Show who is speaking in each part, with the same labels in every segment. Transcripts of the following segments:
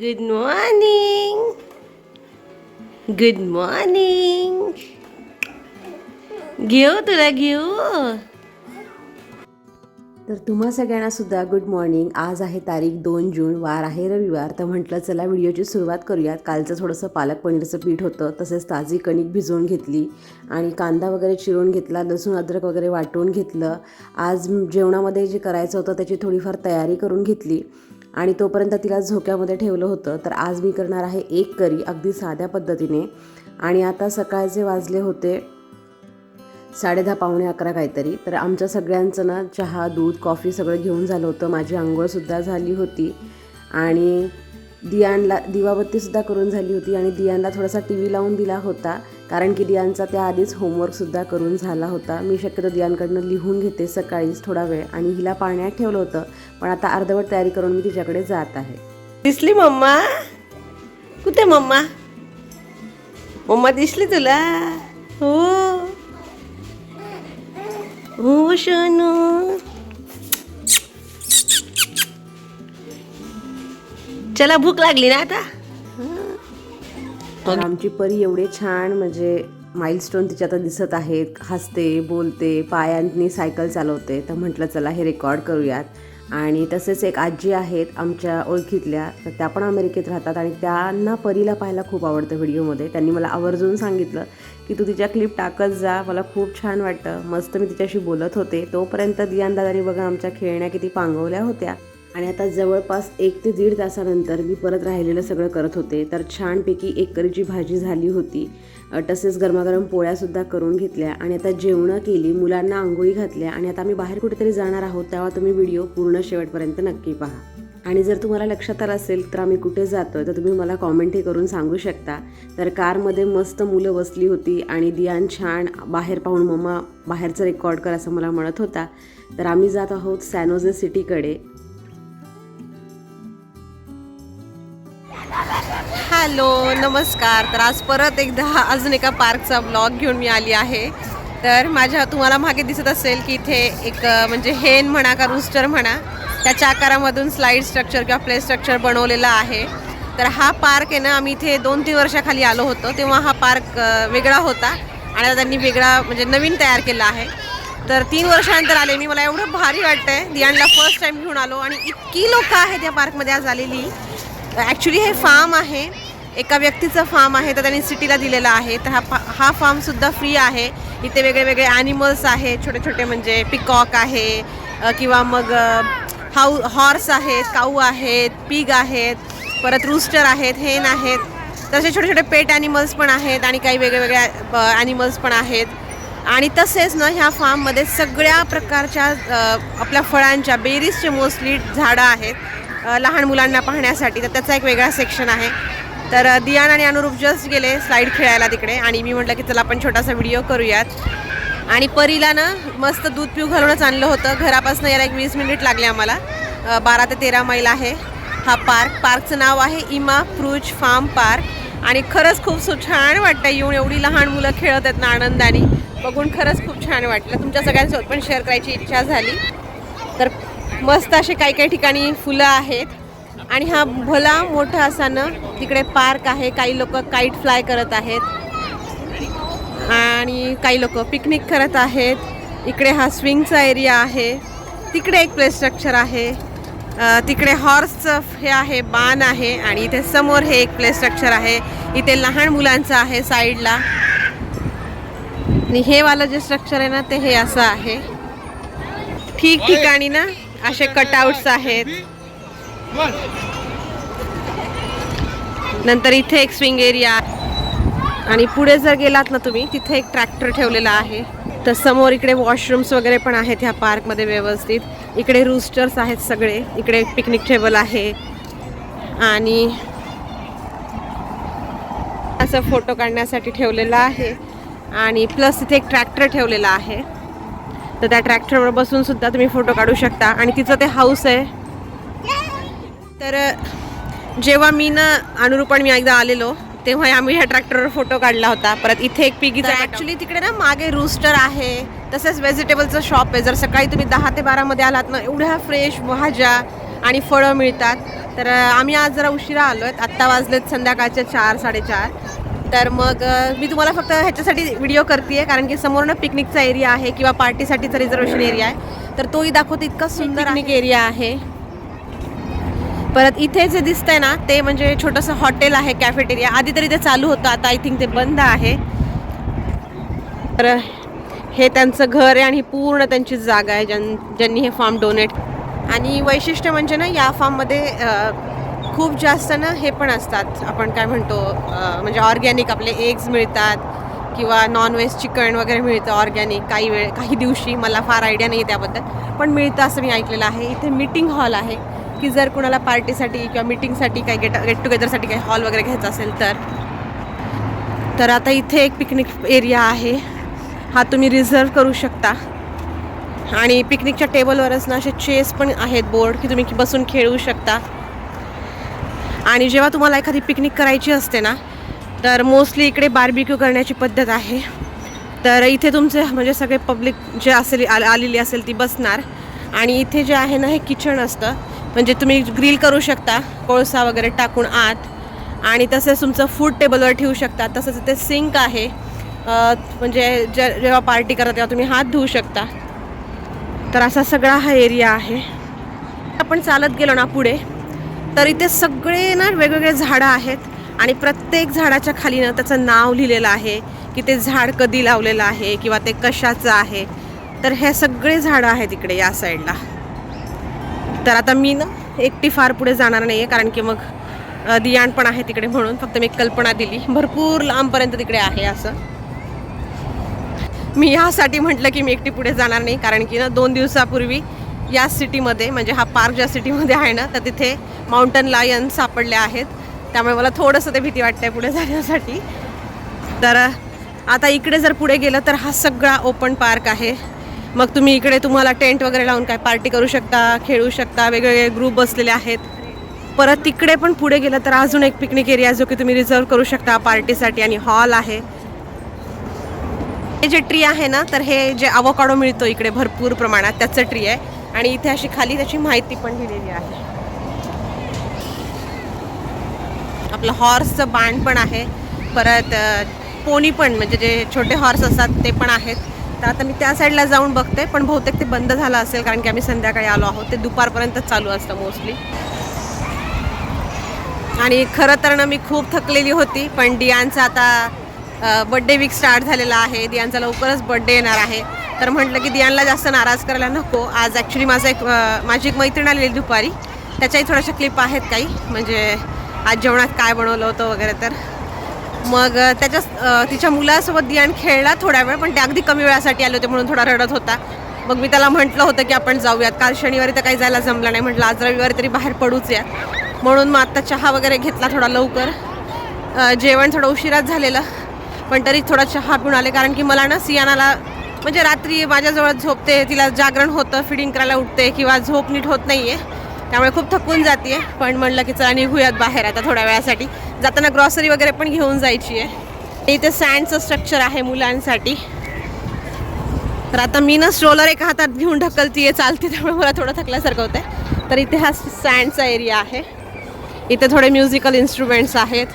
Speaker 1: Good morning good morning घेऊ तुला घेऊ
Speaker 2: तर तुम्हा सगळ्यांना सुद्धा गुड मॉर्निंग आज आहे तारीख दोन जून वार आहे रविवार. तर म्हटलं चला व्हिडिओची सुरुवात करूयात. कालचं थोडंसं पालक पनीरचं पीठ होतं तसेच ताजी कणिक भिजवून घेतली आणि कांदा वगैरे चिरून घेतला लसूण अद्रक वगैरे वाटून घेतलं. आज जेवणामध्ये जे करायचं होतं त्याची थोडीफार तयारी करून घेतली. आणि तोपर्यंत तिला झोक्यामध्ये ठेवलं होतं. तर आज मी करणार आहे एक करी अगदी साध्या पद्धतीने. आणि आता सकाळचे वाजले होते साडे दहा पावणे अकरा काहीतरी तर आमच्या सगळ्यांचं ना चहा दूध कॉफी सगळं घेऊन झालं होतं. माझी आंघोळसुद्धा झाली होती. आणि दियानला दिवाबत्तीसुद्धा करून झाली होती. आणि दियानला थोडासा टी व्ही लावून दिला होता. कारण की दियानचा त्याआधीच होमवर्कसुद्धा करून झाला होता. मी शक्यतो दियांकडनं लिहून घेते सकाळीच थोडा वेळ आणि हिला पाण्यात ठेवलं होतं. पण आता अर्धवट तयारी करून मी तिच्याकडे जात आहे.
Speaker 1: दिसली मम्मा? कुठे मम्मा? मम्मा दिसली तुला? हो. हो शनू चला भूक लागली ना आता?
Speaker 2: आमची परी एवढे छान म्हणजे माइलस्टोन तिच्या आता दिसत आहेत. हसते बोलते पायांनी सायकल चालवते. तर म्हटलं चला हे रेकॉर्ड करूयात. आणि तसेच एक आजी आहेत आमच्या ओळखीतल्या तर त्या पण अमेरिकेत राहतात आणि त्यांना परीला पाहायला खूप आवडतं व्हिडिओमध्ये. त्यांनी मला आवर्जून सांगितलं की तू तिच्या क्लिप टाकत जा मला खूप छान वाटतं. मस्त मी तिच्याशी बोलत होते. तोपर्यंत दियानदादानी बघा आमच्या खेळण्या किती पांगवल्या होत्या. आणि आता जवळपास एक ते दीड तासानंतर मी परत राहिलेलं सगळं करत होते. तर छानपैकी एक करीची भाजी झाली होती तसेच गरमागरम पोळ्यासुद्धा करून घेतल्या आणि आता जेवणं केली मुलांना आंघोळी घातल्या आणि आता आम्ही बाहेर कुठेतरी जाणार आहोत तेव्हा तुम्ही व्हिडिओ पूर्ण शेवटपर्यंत नक्की पहा. आणि जर तुम्हाला लक्षात आलं असेल तर आम्ही कुठे जातोय तर तुम्ही मला कॉमेंटही करून सांगू शकता. तर कारमध्ये मस्त मुलं बसली होती आणि दियान छान बाहेर पाहून मम्मा बाहेरचं रेकॉर्ड कर असं मला म्हणत होता. तर आम्ही जात आहोत सॅनोजे सिटीकडे.
Speaker 1: हॅलो नमस्कार. तर आज परत एकदा अजून एका पार्कचा ब्लॉग घेऊन मी आली आहे. तर माझ्या तुम्हाला मागे दिसत असेल की इथे एक म्हणजे हेन म्हणा का रूस्टर म्हणा त्याच्या आकारामधून स्लाईड स्ट्रक्चर किंवा प्ले स्ट्रक्चर बनवलेलं आहे. तर हा पार्क आहे ना आम्ही इथे दोन तीन वर्षाखाली आलो होतो तेव्हा हा पार्क वेगळा होता आणि त्यांनी वेगळा म्हणजे नवीन तयार केला आहे. तर तीन वर्षानंतर आले मी मला एवढं भारी वाटतंय. दियानला फर्स्ट टाईम घेऊन आलो आणि इतकी लोकं आहेत या पार्कमध्ये आज आलेली. ॲक्च्युली हे फार्म आहे. एका व्यक्तीचं फार्म आहे तर त्यांनी सिटीला दिलेला आहे. तर हा फा हा फार्मसुद्धा फ्री आहे. इथे वेगळे वेगळे ॲनिमल्स आहेत छोटे छोटे म्हणजे पिकॉक आहे किंवा मग हाऊ हॉर्स आहेत काऊ आहेत पिग आहेत परत रूस्टर आहेत हेन आहेत. तसे छोटे छोटे पेट ॲनिमल्स पण आहेत आणि काही वेगळेवेगळ्या ॲनिमल्स पण आहेत. आणि तसेच ना ह्या फार्ममध्ये सगळ्या प्रकारच्या आपल्या फळांच्या बेरीजचे मोस्टली झाडं आहेत लहान मुलांना पाहण्यासाठी. तर त्याचा एक वेगळा सेक्शन आहे. तर दियान आणि अनुरूप जस्ट गेले स्लाईड खेळायला तिकडे आणि मी म्हटलं की चला आपण छोटासा व्हिडिओ करूयात. आणि परीला ना मस्त दूध पिऊ घालूनच आणलं होतं. घरापासून यायला एक वीस मिनिट लागले आम्हाला. बारा ते तेरा मैल आहे हा पार्क. पार्कचं नाव आहे इमा प्रूज फार्म पार्क. आणि खरंच खूप सु छान वाटतं येऊन. एवढी लहान मुलं खेळत आहेत ना आनंदाने. बघून खरंच खूप छान वाटलं. तुमच्या सगळ्यांसोबत पण शेअर करायची इच्छा झाली. तर मस्त असे काही काही ठिकाणी फुलं आहेत. आणि हा भला मोठा असा ना तिकडे पार्क आहे. काही लोक काईट फ्लाय करत आहेत. आणि काही लोक पिकनिक करत आहेत. इकडे हा स्विंगचा एरिया आहे. तिकडे एक प्ले स्ट्रक्चर आहे. तिकडे हॉर्सचं हे आहे बाण आहे आणि इथे समोर हे एक प्ले स्ट्रक्चर आहे. इथे लहान मुलांचं आहे साईडला आणि हे वालं जे स्ट्रक्चर आहे ना ते हे असं आहे. ठिकठिकाणी ना असे कटआउट्स आहेत. नंतर इथे एक स्विंग एरिया आणि पुढे जर गेलात ना तुम्ही तिथे एक ट्रॅक्टर ठेवलेला आहे. तर समोर इकडे वॉशरूम्स वगैरे पण आहेत ह्या पार्कमध्ये व्यवस्थित. इकडे रूस्टर्स आहेत सगळे. इकडे पिकनिक टेबल आहे. आणि असं फोटो काढण्यासाठी ठेवलेलं आहे. आणि प्लस तिथे एक ट्रॅक्टर ठेवलेला आहे. तर त्या ट्रॅक्टरवर बसून सुद्धा तुम्ही फोटो काढू शकता. आणि तिचं ते हाऊस आहे. तर जेव्हा मी ना अनुरूप आणि मी एकदा आलेलो तेव्हा आम्ही ह्या ट्रॅक्टरवर फोटो काढला होता. परत इथे एक पिगीचा ॲक्च्युली तिकडे ना मागे रूस्टर आहे. तसंच व्हेजिटेबलचं शॉप आहे. जर सकाळी तुम्ही दहा ते बारामध्ये आलात ना एवढ्या फ्रेश भाज्या आणि फळं मिळतात. तर आम्ही आज जरा उशिरा आलो आहेत आत्ता वाजलेत संध्याकाळचे चार साडेचार. तर मग मी तुम्हाला फक्त ह्याच्यासाठी व्हिडिओ करते कारण की समोर ना पिकनिकचा एरिया आहे किंवा पार्टीसाठीचा रिझर्वेशन एरिया आहे. तर तोही दाखवते इतका सुंदर पिकनिक एरिया आहे. परत इथे जे दिसतंय ना ते म्हणजे छोटंसं हॉटेल आहे कॅफेटेरिया आधी तरी ते चालू होतं आता आय थिंक ते बंद आहे. तर हे त्यांचं घर आहे आणि पूर्ण त्यांची जागा आहे ज्यां ज्यांनी हे फार्म डोनेट आणि वैशिष्ट्य म्हणजे ना या फार्ममध्ये खूप जास्त ना हे पण असतात. आपण काय म्हणतो म्हणजे ऑर्गॅनिक आपले एग्ज मिळतात किंवा नॉनव्हेज चिकन वगैरे मिळतं ऑर्गॅनिक काही वेळ काही दिवशी. मला फार आयडिया नाही आहे त्याबद्दल. पण मिळतं असं मी ऐकलेलं आहे. इथे मीटिंग हॉल आहे. की जर कुणाला पार्टीसाठी किंवा मीटिंगसाठी काही गेट गेट टुगेदरसाठी काही हॉल वगैरे घ्यायचा असेल तर. तर आता इथे एक पिकनिक एरिया आहे. हा तुम्ही रिझर्व करू शकता. आणि पिकनिकच्या टेबलवरच ना असे चेस पण आहेत बोर्ड की तुम्ही बसून खेळू शकता. आणि जेव्हा तुम्हाला एखादी पिकनिक करायची असते ना तर मोस्टली इकडे बार्बिक्यू करण्याची पद्धत आहे. तर इथे तुमचे म्हणजे सगळे पब्लिक जे असेल आलेली असेल ती बसणार. आणि इथे जे आहे ना हे किचन असतं. म्हणजे तुम्ही ग्रिल करू शकता कोळसा वगैरे टाकून आत. आणि तसेच तुमचं फूड टेबलवर ठेवू शकता. तसंच इथे सिंक आहे. म्हणजे जे जेव्हा पार्टी करता तेव्हा तुम्ही हात धुवू शकता. तर असा सगळा हा एरिया आहे. आपण चालत गेलो ना पुढे तर इथे सगळे ना वेगवेगळे झाडं आहेत. आणि प्रत्येक झाडाच्या खाली ना त्याचं नाव लिहिलेलं आहे की ते झाड कधी लावलेलं आहे किंवा ते कशाचं आहे. तर हे सगळे झाडं आहेत इकडे या साईडला तर आता मी ना एकटी फार पुढे जाणार नाही आहे कारण की मग दियाण पण आहे तिकडे म्हणून. फक्त मी कल्पना दिली. भरपूर लांबपर्यंत तिकडे आहे असं. मी ह्यासाठी म्हटलं की मी एकटी पुढे जाणार नाही कारण की ना दोन दिवसापूर्वी या सिटीमध्ये म्हणजे हा पार्क ज्या सिटीमध्ये आहे ना तर तिथे माउंटन लायन सापडले आहेत. त्यामुळे मला थोडंसं ते भीती वाटते पुढे जाण्यासाठी. तर आता इकडे जर पुढे गेलं तर हा सगळा ओपन पार्क आहे. मग तुम्ही इकडे तुम्हाला टेंट वगैरे लावून काय पार्टी करू शकता खेळू शकता वेगवेगळे ग्रुप बसलेले आहेत. परत तिकडे पण पुढे गेलं तर अजून एक पिकनिक एरिया जो की तुम्ही रिझर्व करू शकता पार्टीसाठी आणि हॉल आहे. हे जे ट्री आहे ना तर हे जे अवकाडो मिळतो इकडे भरपूर प्रमाणात त्याचं ट्री आहे. आणि इथे अशी खाली त्याची माहिती पण दिलेली आहे. आपलं हॉर्सचं बाण पण आहे. परत पोनी पण म्हणजे जे छोटे हॉर्स असतात ते पण आहेत. तर आता मी त्या साईडला जाऊन बघते पण बहुतेक ते बंद झालं असेल कारण की आम्ही संध्याकाळी आलो आहोत. ते दुपारपर्यंत चालू असतं मोस्टली आणि खरं तर ना मी खूप थकलेली होती पण डियांचा आता बड्डे वीक स्टार्ट झालेला आहे. दियांचा लवकरच बड्डे येणार आहे. तर म्हटलं की दियांना जास्त नाराज करायला नको. आज ॲक्च्युली माझा एक माझी एक मैत्रीण आलेली दुपारी. त्याच्याही थोड्याशा क्लिप आहेत काही. म्हणजे आज जेवणात काय बनवलं होतं वगैरे तर. मग त्याच्या तिच्या मुलासोबत दियान खेळला थोडा वेळ पण ते अगदी कमी वेळासाठी आले होते म्हणून थोडा रडत होता. मग मी त्याला म्हटलं होतं की आपण जाऊयात. काल शनिवारी तर काही जायला जमलं नाही. म्हटलं आज रविवारी तरी बाहेर पडूच या. म्हणून मग आत्ता चहा वगैरे घेतला थोडा लवकर. जेवण थोडं उशिराच झालेलं पण तरी थोडा चहा पिऊन आले. कारण की मला ना सियानाला म्हणजे रात्री माझ्याजवळ झोपते तिला जागरण होतं फिडिंग करायला उठते किंवा झोप नीट होत नाही आहे त्यामुळे खूप थकून जाते पण म्हणलं की चला निघूयात बाहेर आता थोड्या वेळासाठी. जाताना ग्रॉसरी वगैरे पण घेऊन जायची आहे इथे सँडचं स्ट्रक्चर आहे मुलांसाठी. तर आता मी ना स्ट्रोलर एका हातात घेऊन ढकलतीये चालते त्यामुळे मला थोडं थकल्यासारखं होतं तर इथे हा सँडचा एरिया आहे. इथे थोडे म्युझिकल इन्स्ट्रुमेंट्स आहेत.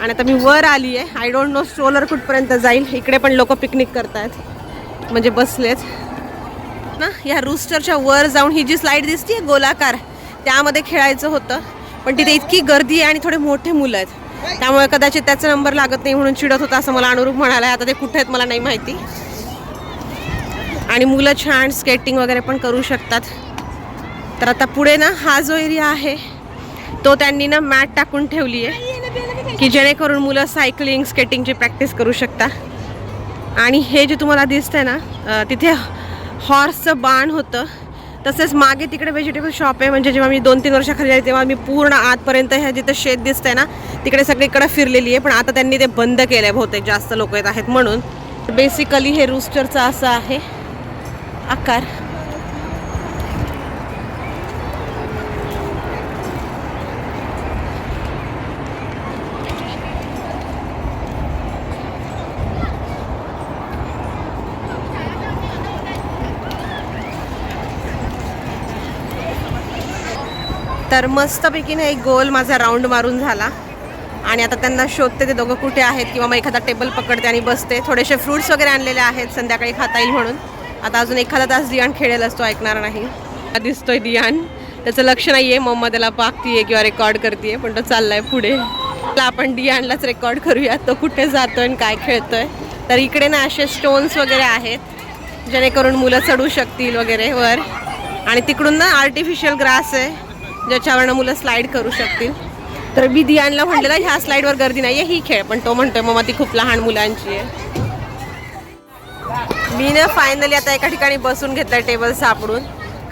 Speaker 1: आणि आता मी वर आली आहे आय डोंट नो स्ट्रोलर कुठपर्यंत जाईल. इकडे पण लोक पिकनिक करतायत. म्हणजे बसलेत. ना या रूस्टरच्या वर जाऊन ही जी स्लाईड दिसते गोलाकार. त्यामध्ये खेळायचं होतं. पण तिथे इतकी गर्दी आहे आणि थोडे मोठे मुलं आहेत. त्यामुळे कदाचित त्याचा नंबर लागत नाही म्हणून चिडत होता असं मला अनुरूप म्हणाला आता ते कुठे आहेत मला नाही माहिती. आणि मुलं छान स्केटिंग वगैरे पण करू शकतात. तर आता पुढे ना हा जो एरिया आहे तो त्यांनी ना मॅट टाकून ठेवली आहे की जेणेकरून मुलं सायकलिंग स्केटिंगची प्रॅक्टिस करू शकता. आणि हे जे तुम्हाला दिसतंय ना तिथे हॉर्सचं बाण होतं. तसेच मागे तिकडे व्हेजिटेबल शॉप आहे. म्हणजे जेव्हा मी दोन तीन वर्षाखाली आली तेव्हा मी पूर्ण आतपर्यंत ह्या जिथं शेत दिसतंय ना तिकडे सगळीकडे फिरलेली आहे. पण आता त्यांनी ते बंद केलं आहे बहुतेक जास्त लोक येत आहेत म्हणून. बेसिकली हे रूस्टरचं असं आहे. आकार. तर मस्तपैकी ना एक गोल माझा राऊंड मारून झाला. आणि आता त्यांना शोधते ते दोघं कुठे आहेत किंवा मग एखादा टेबल पकडते आणि बसते. थोडेसे फ्रुट्स वगैरे आणलेले आहेत संध्याकाळी खाता येईल म्हणून. आता अजून एखादा तास दियान खेळेल असतो ऐकणार नाही. दिसतोय दियान. त्याचं लक्ष नाही आहे मम्मा त्याला पाकतीये किंवा रेकॉर्ड करते पण तो चाललाय पुढे. तर आपण डियानलाच रेकॉर्ड करूया तो कुठे जातोय आणि काय खेळतोय. तर इकडे ना असे स्टोन्स वगैरे आहेत जेणेकरून मुलं चढू शकतील वगैरे वर. आणि तिकडून ना आर्टिफिशियल ग्रास आहे. ज्याच्यावरनं मुलं स्लाईड करू शकतील. तर मी दियानला म्हटलेलं ह्या स्लाईडवर गर्दी नाही आहे ही खेळ. पण तो म्हणतोय मग ती खूप लहान मुलांची आहे. मी ना फायनली आता एका ठिकाणी बसून घेतलं टेबल सापडून.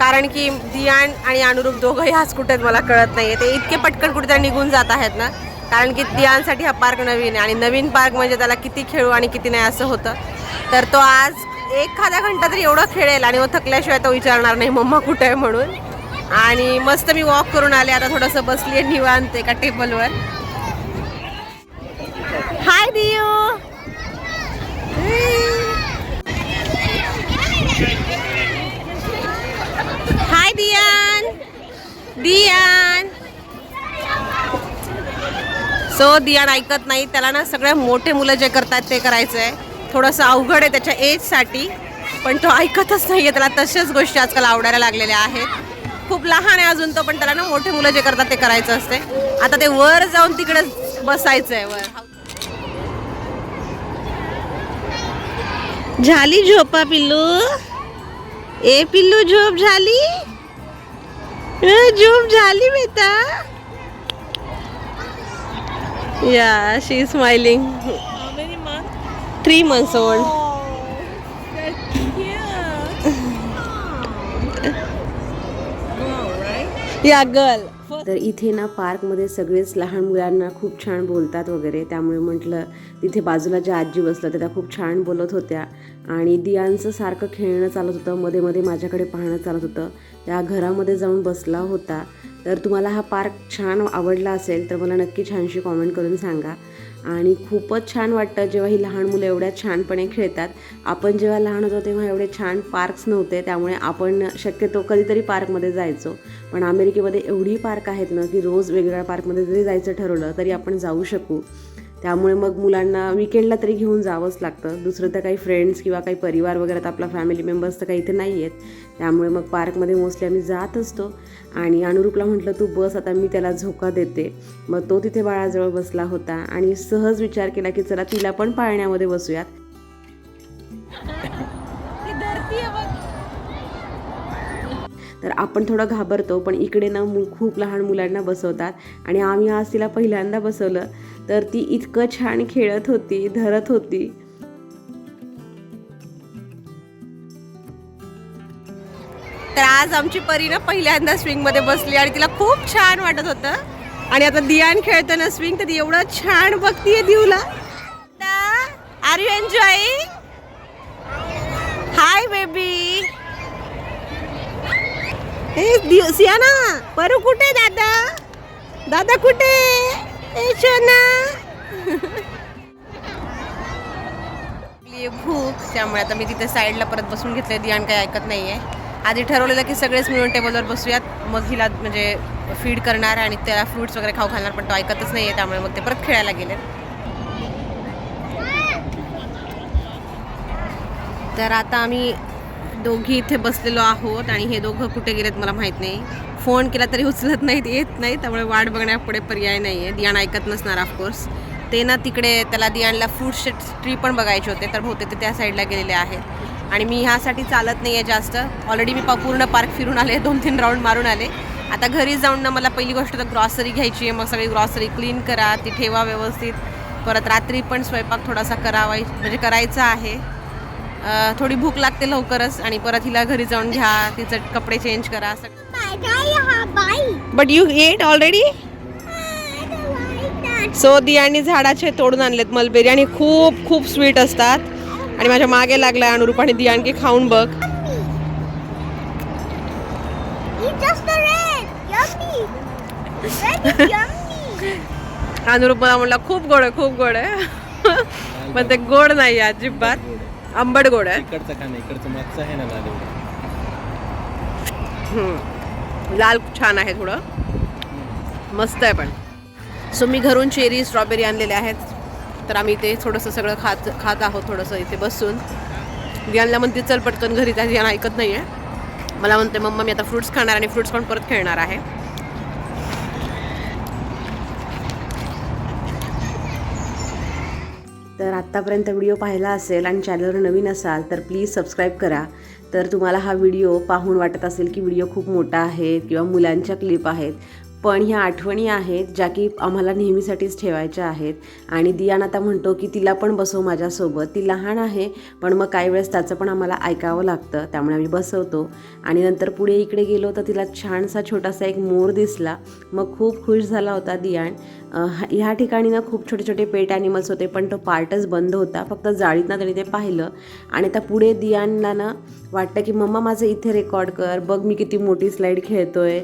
Speaker 1: कारण की दियान आणि अनुरूप दोघंही ह्याच कुठे मला कळत नाही ते इतके पटकन कुठेतरी निघून जात आहेत ना. कारण की दियानसाठी हा पार्क नवीन आहे आणि नवीन पार्क म्हणजे त्याला किती खेळू आणि किती नाही असं होतं. तर तो आज एखादा घंटा तरी एवढं खेळेल आणि मग थकल्याशिवाय तो विचारणार नाही मम्मा कुठे आहे? म्हणून. आणि मस्त मी वॉक करून आले. आता थोडंसं बसली आहे निवांत एका टेबलवर. हाय दियो हाय दियान दियान सो दियान ऐकत नाही. त्याला ना सगळ्या मोठे मुलं जे करतात ते करायचं आहे थोडंसं अवघड आहे त्याच्या एजसाठी पण तो ऐकतच नाही आहे त्याला तशाच गोष्टी आजकाल आवडायला लागलेल्या आहेत. खूप लहान आहे अजून तो पण त्याला ना मोठे मुलं जे करतात ते करायचं असते. आता ते वर जाऊन तिकडे बसायचं आहे वर. झाली झोपा पिल्लू? ए पिल्लू झोप झाली? झोप झाली बेटा. या she smiling three months old या गर्ल
Speaker 2: तर इथे ना पार्कमध्ये सगळेच लहान मुलांना खूप छान बोलतात वगैरे. त्यामुळे म्हटलं तिथे बाजूला ज्या आजी बसल्या त्या खूप छान बोलत होत्या. आणि दियांचं सारखं खेळणं चालत होतं मध्ये मध्ये माझ्याकडे पाहणं चालत होतं. त्या घरामध्ये जाऊन बसला होता. तर तुम्हाला हा पार्क छान आवडला असेल तर मला नक्की छानशी कॉमेंट करून सांगा. आणि खूपच छान वाटतं जेव्हा ही लहान मुलं एवढ्या छानपणे खेळतात. आपण जेव्हा लहान होतो तेव्हा एवढे छान पार्क्स नव्हते त्यामुळे आपण शक्यतो कधीतरी पार्कमध्ये जायचो. पण अमेरिकेमध्ये एवढी पार्क आहेत ना की रोज वेगवेगळ्या पार्कमध्ये जरी जायचं ठरवलं तरी आपण जाऊ शकू. त्यामुळे मग मुलांना विकेंडला तरी घेऊन जावंच लागतं. दुसरं तर काही फ्रेंड्स किंवा काही परिवार वगैरे तर आपला फॅमिली मेंबर्स तर काही इथे नाही आहेत त्यामुळे मग पार्कमध्ये मोस्टली आम्ही जात असतो. आणि अनुरूपला म्हटलं तू बस आता मी त्याला झोका देते. मग तो तिथे बाळाजवळ बसला होता. आणि सहज विचार केला की चला तिला पण पाळण्यामध्ये बसूयात. तर आपण थोडं घाबरतो पण इकडे ना मु खूप लहान मुलांना बसवतात. आणि आम्ही आज तिला पहिल्यांदा बसवलं. तर ती इतकं छान खेळत होती धरत होती.
Speaker 1: तर आज आमची परी ना पहिल्यांदा स्विंगमध्ये बसली आणि तिला खूप छान वाटत होतं. आणि आता दियान खेळताना स्विंग तर ती एवढं छान बघतीये दिवला. Are you enjoy hi baby ए या सियाना परू कुठे दादा? दादा कुठे भूक त्यामुळे आता मी तिथे साईडला परत बसून घेतले दियान काही ऐकत नाही आहे आधी ठरवलेलं की सगळेच मिळून टेबलवर बसूयात. मग हिला म्हणजे फीड करणार आणि त्याला फ्रुट्स वगैरे खाऊ घालणार पण तो ऐकतच नाही आहे त्यामुळे मग ते परत खेळायला गेले. तर आता आम्ही दोघी इथे बसलेलो आहोत आणि हे दोघं कुठे गेलेत मला माहीत नाही. फोन केला तरी उचलत नाहीत येत नाही त्यामुळे वाट बघण्यापुढे पर्याय नाही आहे दियाण ऐकत नसणार ऑफकोर्स ते ना तिकडे त्याला दियानला फ्रूट ट्री पण बघायचे होते तर बहुतेक ते त्या साईडला गेलेले आहेत. आणि मी ह्यासाठी चालत नाही आहे जास्त. ऑलरेडी मी पूर्ण पार्क फिरून आले दोन तीन राऊंड मारून आले. आता घरी जाऊन ना मला पहिली गोष्ट तर ग्रॉसरी घ्यायची आहे. मग सगळी ग्रॉसरी क्लीन करा ती ठेवा व्यवस्थित. परत रात्री पण स्वयंपाक थोडासा करावा म्हणजे करायचा आहे. थोडी भूक लागते लवकरच आणि परत हिला घरी जाऊन घ्या तिचं कपडे चेंज करा but you ate already so दियाणी झाडाचे तोडून आणलेत मलबेरी आणि खूप खूप स्वीट असतात. आणि माझ्या मागे लागलाय अनुरूप आणि दिया आणखी खाऊन बघ. अनुरूप मला म्हणला खूप गोड आहे खूप गोड आहे. पण ते गोड नाही आहे अजिबात. आंबट गोड आहे.
Speaker 3: इकडचं का नाही इकडचं मागचं आहे ना लाल एवढं
Speaker 1: हम्म. लाल छान आहे थोडं. मस्त आहे पण. सो मी घरून चेरी स्ट्रॉबेरी आणलेले आहेत. तर आम्ही ते थोडंसं सगळं खात खात आहोत थोडंसं इथे बसून. रियानला म्हणते चल पटकन घरी त्या ऐकत नाही आहे मला म्हणते मम्मा मी आता फ्रुट्स खाणार आणि फ्रुट्स खाऊन परत खेळणार आहे.
Speaker 2: तर आत्तापर्यंत व्हिडिओ पाहिला असेल आणि चॅनलवर नवीन असाल तर प्लीज सबस्क्राईब करा. तर तुम्हाला हा व्हिडिओ पाहून वाटत असेल की व्हिडिओ खूप मोठा आहे किंवा मुलांच्या क्लिप आहेत. पण ह्या आठवणी आहेत ज्या की आम्हाला नेहमीसाठीच ठेवायच्या आहेत. आणि दियान आता म्हणतो की तिला पण बसव माझ्यासोबत. ती लहान आहे पण मग काही वेळेस त्याचं पण आम्हाला ऐकावं लागतं त्यामुळे आम्ही बसवतो. आणि नंतर पुढे इकडे गेलो तर तिला छानसा छोटासा एक मोर दिसला. मग खूप खुश झाला होता दियान. ह्या ठिकाणी ना खूप छोटे छोटे पेट ॲनिमल्स होते पण तो पार्टच बंद होता. फक्त जाळीतनं त्यांनी ते पाहिलं. आणि आता पुढे दियानला ना वाटतं की मम्मा माझं इथे रेकॉर्ड कर. बघ मी किती मोठी स्लाईड खेळतोय.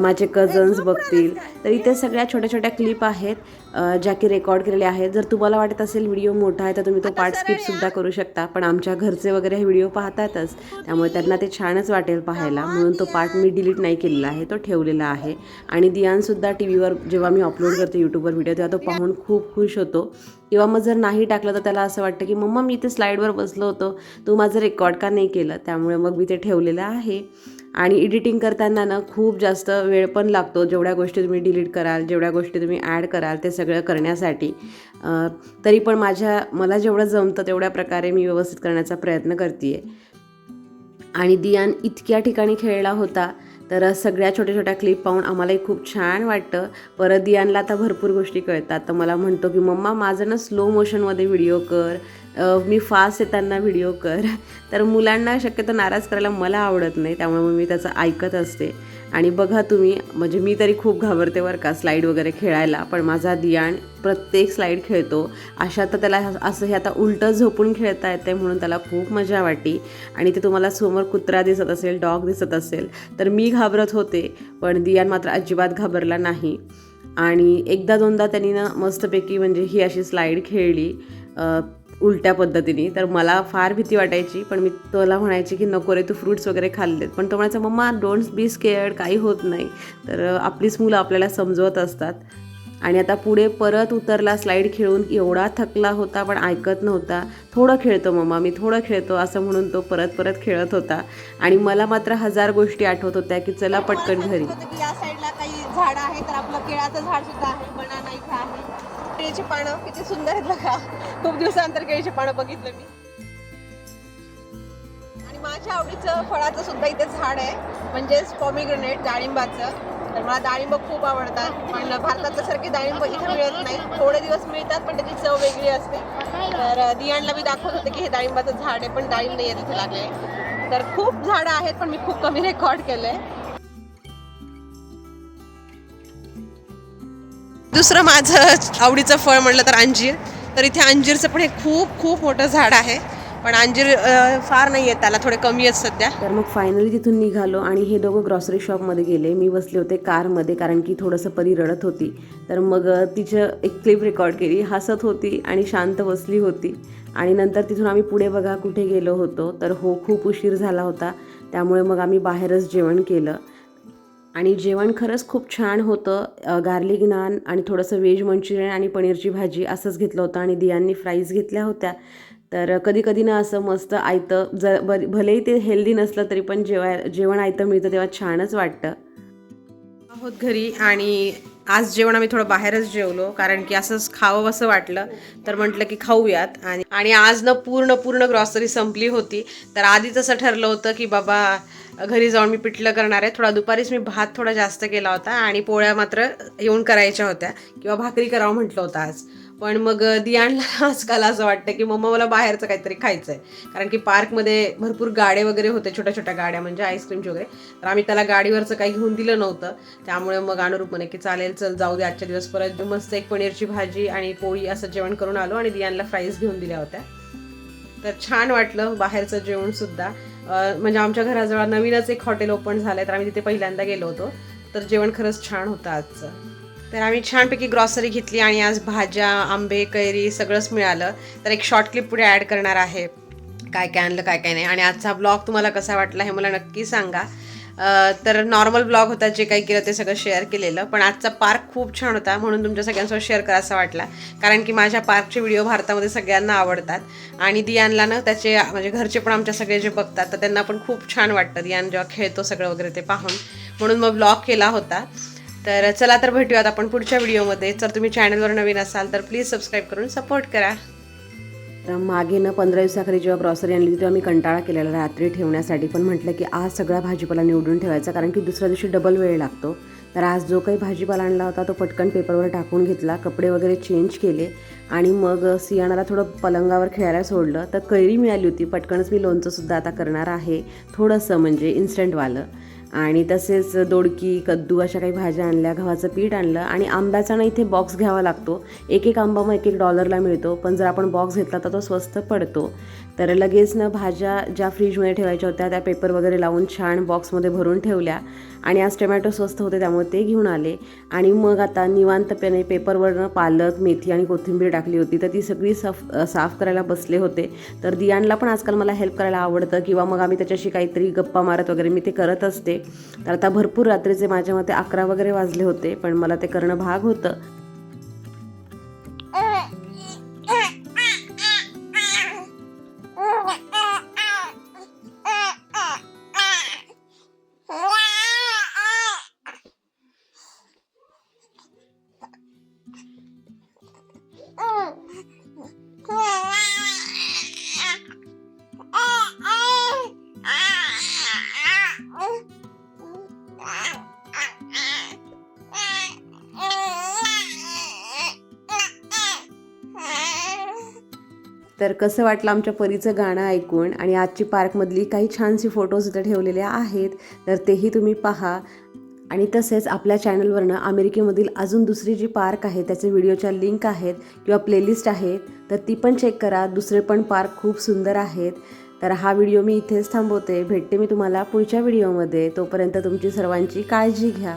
Speaker 2: माझे कझन्स बघतील. तर इथे सगळ्या छोट्या छोट्या क्लिप आहेत ज्या की रेकॉर्ड केलेल्या आहेत. जर तुम्हाला वाटत असेल व्हिडिओ मोठा आहे तर तुम्ही तो पार्ट स्किपसुद्धा करू शकता. पण आमच्या घरचे वगैरे हे व्हिडिओ पाहतातच. त्यामुळे त्यांना ते छानच वाटेल पाहायला. म्हणून तो पार्ट मी डिलीट नाही केलेला आहे. तो ठेवलेला आहे. आणि दियानसुद्धा टी व्हीवर जेव्हा मी अपलोड करते यूट्यूबवर व्हिडिओ तेव्हा तो पाहून खूप खुश होतो. किंवा मग जर नाही टाकलं तर त्याला असं वाटतं की मम्मा मी इथे स्लाईडवर बसलो होतो. तू माझं रेकॉर्ड का नाही केलं? त्यामुळे मग मी ते ठेवलेलं आहे. आणि एडिटिंग करताना ना खूप जास्त वेळ पण लागतो. जेवढ्या गोष्टी तुम्ही डिलीट कराल जेवढ्या गोष्टी तुम्ही ॲड कराल ते सगळं करण्यासाठी. तरी पण माझ्या मला जेवढं जमतं तेवढ्या प्रकारे मी व्यवस्थित करण्याचा प्रयत्न करते आणि दियान इतक्या ठिकाणी खेळला होता. तर सगळ्या छोट्या छोट्या क्लिप पाहून आम्हालाही खूप छान वाटतं. परत दियानला आता भरपूर गोष्टी कळतात. तर मला म्हणतो की मम्मा माझं ना स्लो मोशनमध्ये व्हिडिओ कर. मी फास्ट येताना व्हिडिओ कर. तर मुलांना शक्यतो नाराज करायला मला आवडत नाही. त्यामुळे मग मी त्याचं ऐकत असते. आणि बघा तुम्ही म्हणजे मी तरी खूप घाबरते बरं का स्लाईड वगैरे खेळायला पण माझा दियाण प्रत्येक स्लाईड खेळतो. अशा तर त्याला असं हे आता उलटं झोपून खेळता येते म्हणून त्याला खूप मजा वाटली. आणि ते तुम्हाला समोर कुत्रा दिसत असेल डॉग दिसत असेल तर मी घाबरत होते पण दियान मात्र अजिबात घाबरला नाही. आणि एकदा दोनदा त्यांनी ना मस्तपैकी म्हणजे ही अशी स्लाईड खेळली. उलट्या पद्धतीने. तर मला फार भीती वाटायची पण मी त्याला म्हणायची की नको रे तू फ्रूट्स वगैरे खाल्लेत पण तो म्हणायचा मम्मा डोंट बी स्केअर्ड काही होत नाही. तर आपलीच मुलं आपल्याला समजवत असतात. आणि आता पुढे परत उतरला स्लाईड खेळून एवढा थकला होता पण ऐकत नव्हता. थोडं खेळतो मम्मा मी थोडं खेळतो असं म्हणून तो परत परत खेळत होता. आणि मला मात्र हजार गोष्टी आठवत होत्या की चला पटकन घरी.
Speaker 1: या साईडला काही झाड आहे तर आपलं केळाचं झाड सुद्धा आहे बनाना इथं आहे. केळीची पानं किती सुंदर आहेत बघा. खूप दिवसानंतर केळीची पानं बघितलं मी. आणि माझ्या आवडीचं फळाचं सुद्धा इथे झाड आहे. म्हणजेच पॉमिग्रेनेट डाळिंबाचं. तर मला डाळिंब खूप आवडतात. पण भारतातल्या सारखे डाळिंब इथे मिळत नाही. थोडे दिवस मिळतात पण त्याची चव वेगळी असते. तर दियांना मी दाखवत होते की हे डाळिंबाचं झाड आहे पण डाळिंब नाही आहे तिथे लागले. तर खूप झाडं आहेत पण मी खूप कमी रेकॉर्ड केलंय. दुसरं माझं आवडीचं फळ म्हणलं तर अंजीर. तर इथे अंजीरचं पण हे खूप खूप मोठं झाड आहे. पण अंजीर फार नाही आहे त्याला थोडे कमी आहेत सध्या.
Speaker 2: तर मग फायनली तिथून निघालो आणि हे दोघं ग्रॉसरी शॉपमध्ये गेले. मी बसले होते कारमध्ये कारण की थोडंसं परी रडत होती. तर मग तिचं एक क्लिप रेकॉर्ड केली. हसत होती आणि शांत बसली होती. आणि नंतर तिथून आम्ही पुढे बघा कुठे गेलो होतो. तर हो खूप उशीर झाला होता. त्यामुळे मग आम्ही बाहेरच जेवण केलं. आणि जेवण खरंच खूप छान होतं. गार्लिक नान आणि थोडंसं व्हेज मंचुरियन आणि पनीरची भाजी असंच घेतलं होतं आणि दियांनी फ्राईज घेतल्या होत्या. तर कधी कधी ना असं मस्त आयतं ज बर भलेही ते हेल्दी नसलं तरी पण जेवाय जेवण आयतं मिळतं तेव्हा छानच वाटतं.
Speaker 1: आहोत घरी आणि आज जेवण आम्ही थोडं बाहेरच जेवलो कारण की असंच खावं असं वाटलं. तर म्हटलं की खाऊयात आणि आणि आज ना पूर्ण पूर्ण ग्रॉसरी संपली होती. तर आधीच असं ठरलं होतं की बाबा घरी जाऊन मी पिठलं करणार आहे. थोडा दुपारीच मी भात थोडा जास्त केला होता आणि पोळ्या मात्र येऊन करायच्या होत्या किंवा भाकरी करावं म्हटलं होतं आज. पण मग दियाणला आजकाल असं वाटतं की मम्मा मला बाहेरचं काहीतरी खायचं आहे कारण की पार्कमध्ये भरपूर गाड्या वगैरे होते छोट्या छोट्या गाड्या म्हणजे आईस्क्रीम वगैरे. तर आम्ही त्याला गाडीवरचं काही घेऊन दिलं नव्हतं. त्यामुळे मग अनुरूप म्हणे की चालेल चल जाऊ दे आजच्या दिवस परत. मस्त एक पनीरची भाजी आणि पोळी असं जेवण करून आलो आणि दियाणला फ्राईज घेऊन दिल्या होत्या. तर छान वाटलं बाहेरचं जेवणसुद्धा म्हणजे आमच्या घराजवळ नवीनच एक हॉटेल ओपन झालंय तर आम्ही तिथे पहिल्यांदा गेलो होतो. तर जेवण खरंच छान होतं आजचं. तर आम्ही छानपैकी ग्रॉसरी घेतली आणि आज भाज्या आंबे कैरी सगळंच मिळालं. तर एक शॉर्ट क्लिप पुढे ॲड करणार आहे. काय काय आणलं काय काय नाही. आणि आजचा ब्लॉग तुम्हाला कसा वाटला हे मला नक्की सांगा. तर नॉर्मल ब्लॉग होता जे काही केलं ते सगळं शेअर केलेलं. पण आजचा पार्क खूप छान होता म्हणून तुमच्या सगळ्यांसोबत शेअर करायचा वाटला. कारण की माझ्या पार्कचे व्हिडिओ भारतामध्ये सगळ्यांना आवडतात. आणि दियानला ना त्याचे म्हणजे घरचे पण आमच्या सगळे जे बघतात तर त्यांना पण खूप छान वाटतं. दियान जेव्हा खेळतो सगळं वगैरे ते पाहून. म्हणून मग ब्लॉग केला होता. तर चला तर भेटूयात आपण पुढच्या व्हिडिओमध्ये जर तुम्ही चॅनलवर नवीन असाल तर प्लीज सबस्क्राईब करून सपोर्ट करा.
Speaker 2: तर मागे ना पंधरा दिवसाखाली जेव्हा ग्रॉसरी आणली तेव्हा मी कंटाळा केलेला रात्री ठेवण्यासाठी. पण म्हटलं की आज सगळा भाजीपाला निवडून ठेवायचा कारण की दुसऱ्या दिवशी डबल वेळ लागतो. तर आज जो काही भाजीपाला आणला होता तो पटकन पेपरवर टाकून घेतला कपडे वगैरे चेंज केले आणि मग सियाणाला थोडं पलंगावर खेळायला सोडलं. तर कैरी मिळाली होती पटकनच मी लोणचंसुद्धा आता करणार आहे थोडंसं म्हणजे इन्स्टंटवालं आणि तसेच दोडकी कद्दू अशा काही भाज्या आणल्या गव्हाचं पीठ आणलं आणि आंब्याचा ना इथे बॉक्स घ्यावा लागतो. एक एक आंबा मग एक एक डॉलरला मिळतो. पण जर आपण बॉक्स घेतला तर तो स्वस्त पडतो. तर लगेच न भाज्या ज्या फ्रीजमध्ये ठेवायच्या होत्या त्या पेपर वगैरे लावून छान बॉक्समध्ये भरून ठेवल्या. आणि आज टोमॅटो स्वस्त होते त्यामुळे ते घेऊन आले. आणि मग आता निवांतपणे पेपरवरनं पालक मेथी आणि कोथिंबीर टाकली होती. तर ती सगळी साफ साफ करायला बसले होते. तर दियानला पण आजकाल मला हेल्प करायला आवडतं. किंवा मग आम्ही त्याच्याशी काहीतरी गप्पा मारत वगैरे मी ते करत असते. तर आता भरपूर रात्रीचे माझ्या मते अकरा वगैरे वाजले होते पण मला ते करणं भाग होतं. तर कसं वाटलं आमच्या परीचं गाणं ऐकून? आणि आजची पार्कमधली काही छानशी फोटोज इथं ठेवलेले आहेत तर तेही तुम्ही पहा. आणि तसेच आपल्या चॅनलवरनं अमेरिकेमधील अजून दुसरी जी पार्क आहे त्याचे व्हिडिओच्या लिंक आहेत किंवा प्लेलिस्ट आहेत तर ती पण चेक करा. दुसरे पण पार्क खूप सुंदर आहेत. तर हा व्हिडिओ मी इथेच थांबवते. भेटते मी तुम्हाला पुढच्या व्हिडिओमध्ये. तोपर्यंत तुमची सर्वांची काळजी घ्या.